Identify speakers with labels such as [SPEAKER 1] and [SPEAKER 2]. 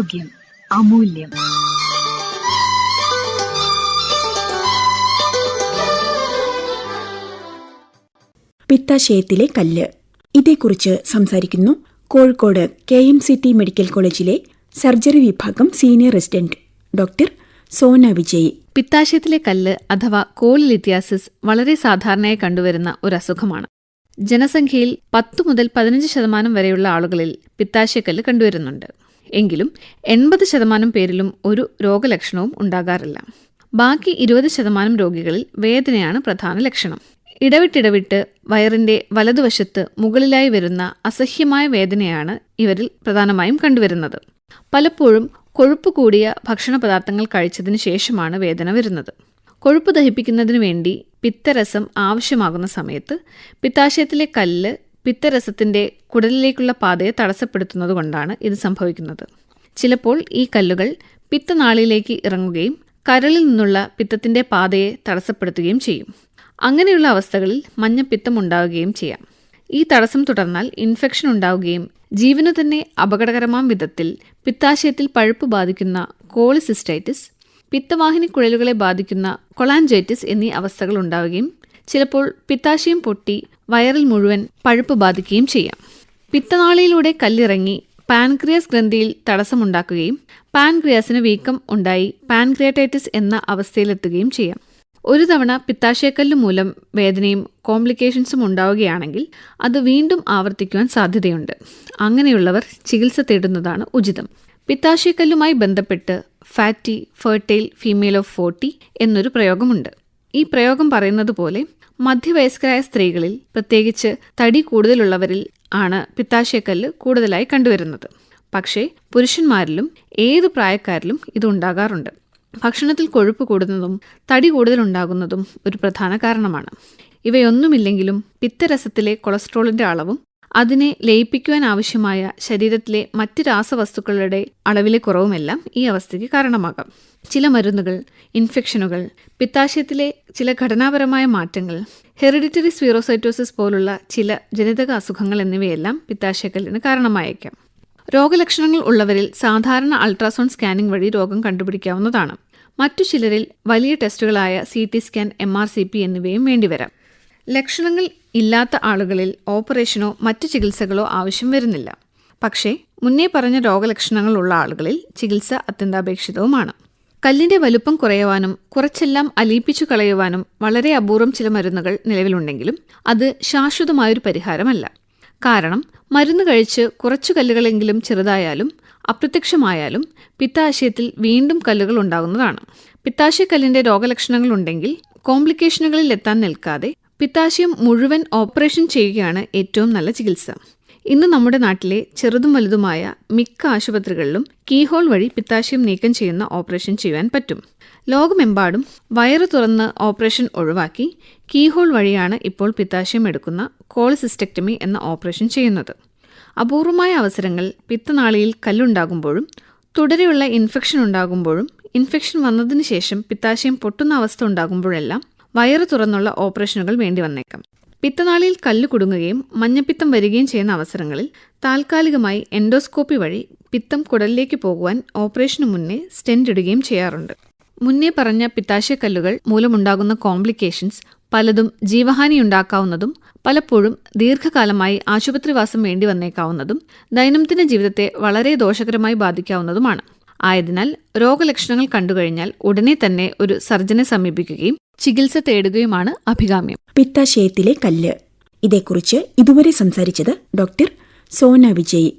[SPEAKER 1] ആരോഗ്യം അമൂല്യം.
[SPEAKER 2] പിത്താശയത്തിലെ കല്ല്. ഇതേക്കുറിച്ച് സംസാരിക്കുന്നു Kozhikode K M C T medical കോളേജിലെ സർജറി വിഭാഗം senior resident doctor Sona Vijay.
[SPEAKER 3] പിത്താശയത്തിലെ കല്ല് അഥവാ കോളിലിത്യാസിസ് വളരെ സാധാരണയായി കണ്ടുവരുന്ന ഒരു അസുഖമാണ് ജനസംഖ്യയിൽ പത്തു മുതൽ പതിനഞ്ച് ശതമാനം വരെയുള്ള ആളുകളിൽ പിത്താശയക്കല്ല് കണ്ടുവരുന്നുണ്ട്. എങ്കിലും എൺപത് ശതമാനം പേരിലും ഒരു രോഗലക്ഷണവും ഉണ്ടാകാറില്ല. ബാക്കി ഇരുപത് ശതമാനം രോഗികളിൽ വേദനയാണ് പ്രധാന ലക്ഷണം. ഇടവിട്ടിടവിട്ട് വയറിന്റെ വലതുവശത്ത് മുകളിലായി വരുന്ന അസഹ്യമായ വേദനയാണ് ഇവരിൽ പ്രധാനമായും കണ്ടുവരുന്നത്. പലപ്പോഴും കൊഴുപ്പ് കൂടിയ ഭക്ഷണ പദാർത്ഥങ്ങൾ കഴിച്ചതിന് ശേഷമാണ് വേദന വരുന്നത്. കൊഴുപ്പ് ദഹിപ്പിക്കുന്നതിന് വേണ്ടി പിത്തരസം ആവശ്യമാകുന്ന സമയത്ത് പിത്താശയത്തിലെ കല്ല് പിത്തരസത്തിന്റെ കുടലിലേക്കുള്ള പാതയെ തടസ്സപ്പെടുത്തുന്നതുകൊണ്ടാണ് ഇത് സംഭവിക്കുന്നത്. ചിലപ്പോൾ ഈ കല്ലുകൾ പിത്തനാളിയിലേക്ക് ഇറങ്ങുകയും കരളിൽ നിന്നുള്ള പിത്തത്തിന്റെ പാതയെ തടസ്സപ്പെടുത്തുകയും ചെയ്യും. അങ്ങനെയുള്ള അവസ്ഥകളിൽ മഞ്ഞപ്പിത്തം ഉണ്ടാവുകയും ചെയ്യാം. ഈ തടസ്സം തുടർന്നാൽ ഇൻഫെക്ഷൻ ഉണ്ടാവുകയും ജീവനു തന്നെ അപകടകരമാം വിധത്തിൽ പിത്താശയത്തിൽ പഴുപ്പ് ബാധിക്കുന്ന കോളിസിസ്റ്റൈറ്റിസ് പിത്തവാഹിനി കുഴലുകളെ ബാധിക്കുന്ന കൊളാൻജൈറ്റിസ് എന്നീ അവസ്ഥകൾ ഉണ്ടാവുകയും ചിലപ്പോൾ പിത്താശയം പൊട്ടി വയറിൽ മുഴുവൻ പഴുപ്പ് ബാധിക്കുകയും ചെയ്യാം. പിത്തനാളിയിലൂടെ കല്ലിറങ്ങി പാൻക്രിയാസ് ഗ്രന്ഥിയിൽ തടസ്സമുണ്ടാക്കുകയും പാൻക്രിയാസിന് വീക്കം ഉണ്ടായി പാൻക്രിയാറ്റൈറ്റിസ് എന്ന അവസ്ഥയിലെത്തുകയും ചെയ്യാം. ഒരു തവണ പിത്താശയക്കല്ല് മൂലം വേദനയും കോംപ്ലിക്കേഷൻസും ഉണ്ടാവുകയാണെങ്കിൽ അത് വീണ്ടും ആവർത്തിക്കുവാൻ സാധ്യതയുണ്ട്. അങ്ങനെയുള്ളവർ ചികിത്സ തേടുന്നതാണ് ഉചിതം. പിത്താശയക്കല്ലുമായി ബന്ധപ്പെട്ട് fatty fertile female of forty എന്നൊരു പ്രയോഗമുണ്ട്. ഈ പ്രയോഗം പറയുന്നത് പോലെ മധ്യവയസ്കരായ സ്ത്രീകളിൽ പ്രത്യേകിച്ച് തടി കൂടുതലുള്ളവരിൽ ആണ് പിത്താശയക്കല്ല് കൂടുതലായി കണ്ടുവരുന്നത്. പക്ഷേ പുരുഷന്മാരിലും ഏത് പ്രായക്കാരിലും ഇതുണ്ടാകാറുണ്ട് ഭക്ഷണത്തിൽ കൊഴുപ്പ് കൂടുന്നതും തടി കൂടുതലുണ്ടാകുന്നതും ഒരു പ്രധാന കാരണമാണ്. ഇവയൊന്നുമില്ലെങ്കിലും പിത്തരസത്തിലെ കൊളസ്ട്രോളിന്റെ അളവും അതിനെ ലയിപ്പിക്കുവാൻ ആവശ്യമായ ശരീരത്തിലെ മറ്റ് രാസവസ്തുക്കളുടെ അളവിലെ കുറവുമെല്ലാം ഈ അവസ്ഥയ്ക്ക് കാരണമാകാം. ചില മരുന്നുകൾ ഇൻഫെക്ഷനുകൾ പിത്താശയത്തിലെ ചില ഘടനാപരമായ മാറ്റങ്ങൾ ഹെറിഡിറ്ററി സ്പീറോസൈറ്റോസിസ് പോലുള്ള ചില ജനിതക അസുഖങ്ങൾ എന്നിവയെല്ലാം പിത്താശയക്കല്ലിന് കാരണമായേക്കാം. രോഗലക്ഷണങ്ങൾ ഉള്ളവരിൽ സാധാരണ അൾട്രാസൗണ്ട് സ്കാനിംഗ് വഴി രോഗം കണ്ടുപിടിക്കാവുന്നതാണ്. മറ്റു ചിലരിൽ വലിയ ടെസ്റ്റുകളായ C T scan M R C P എന്നിവയും വേണ്ടിവരാം. ലക്ഷണങ്ങൾ ഇല്ലാത്ത ആളുകളിൽ ഓപ്പറേഷനോ മറ്റു ചികിത്സകളോ ആവശ്യം വരുന്നില്ല. പക്ഷേ മുന്നേ പറഞ്ഞ രോഗലക്ഷണങ്ങൾ ഉള്ള ആളുകളിൽ ചികിത്സ അത്യന്താപേക്ഷിതവുമാണ്. കല്ലിന്റെ വലുപ്പം കുറയുവാനും കുറച്ചെല്ലാം അലിയിപ്പിച്ചു കളയുവാനും വളരെ അപൂർവം ചില മരുന്നുകൾ നിലവിലുണ്ടെങ്കിലും അത് ശാശ്വതമായൊരു പരിഹാരമല്ല. കാരണം മരുന്ന് കഴിച്ച് കുറച്ചു കല്ലുകളെങ്കിലും ചെറുതായാലും അപ്രത്യക്ഷമായാലും പിത്താശയത്തിൽ വീണ്ടും കല്ലുകൾ ഉണ്ടാകുന്നതാണ്. പിത്താശയക്കല്ലിന്റെ രോഗലക്ഷണങ്ങൾ ഉണ്ടെങ്കിൽ കോംപ്ലിക്കേഷനുകളിൽ എത്താൻ നിൽക്കാതെ പിത്താശയം മുഴുവൻ ഓപ്പറേഷൻ ചെയ്യുകയാണ് ഏറ്റവും നല്ല ചികിത്സ. ഇന്ന് നമ്മുടെ നാട്ടിലെ ചെറുതും വലുതുമായ മിക്ക ആശുപത്രികളിലും കീഹോൾ വഴി പിത്താശയം നീക്കം ചെയ്യുന്ന ഓപ്പറേഷൻ ചെയ്യാൻ പറ്റും. ലോകമെമ്പാടും വയറ് തുറന്ന് ഓപ്പറേഷൻ ഒഴിവാക്കി കീഹോൾ വഴിയാണ് ഇപ്പോൾ പിത്താശയം എടുക്കുന്ന കോളിസിസ്റ്റക്ടമി എന്ന ഓപ്പറേഷൻ ചെയ്യുന്നത്. അപൂർവമായ അവസരങ്ങൾ പിത്തനാളിയിൽ കല്ലുണ്ടാകുമ്പോഴും തുടരെയുള്ള ഇൻഫെക്ഷൻ ഉണ്ടാകുമ്പോഴും ഇൻഫെക്ഷൻ വന്നതിന് ശേഷം പിത്താശയം പൊട്ടുന്ന അവസ്ഥ ഉണ്ടാകുമ്പോഴെല്ലാം വയറ് തുറന്നുള്ള ഓപ്പറേഷനുകൾ വേണ്ടി വന്നേക്കാം. പിത്തനാളിയിൽ കല്ല് കുടുങ്ങുകയും മഞ്ഞപ്പിത്തം വരികയും ചെയ്യുന്ന അവസരങ്ങളിൽ താൽക്കാലികമായി എൻഡോസ്കോപ്പി വഴി പിത്തം കുടലിലേക്ക് പോകുവാൻ ഓപ്പറേഷനു മുന്നേ സ്റ്റെൻഡ് ഇടുകയും ചെയ്യാറുണ്ട്. മുന്നേ പറഞ്ഞ പിത്താശയക്കല്ലുകൾ മൂലമുണ്ടാകുന്ന കോംപ്ലിക്കേഷൻസ് പലതും ജീവഹാനി ഉണ്ടാക്കാവുന്നതും പലപ്പോഴും ദീർഘകാലമായി ആശുപത്രിവാസം വേണ്ടി വന്നേക്കാവുന്നതും ദൈനംദിന ജീവിതത്തെ വളരെ ദോഷകരമായി ബാധിക്കാവുന്നതുമാണ്. ആയതിനാൽ രോഗലക്ഷണങ്ങൾ കണ്ടുകഴിഞ്ഞാൽ ഉടനെ തന്നെ ഒരു സർജനെ സമീപിക്കുകയും ചികിത്സ തേടുകയുമാണ് അഭികാമ്യം.
[SPEAKER 2] പിത്താശയത്തിലെ കല്ല്. ഇതേക്കുറിച്ച് ഇതുവരെ സംസാരിച്ചത് ഡോക്ടർ സോന വിജയ്.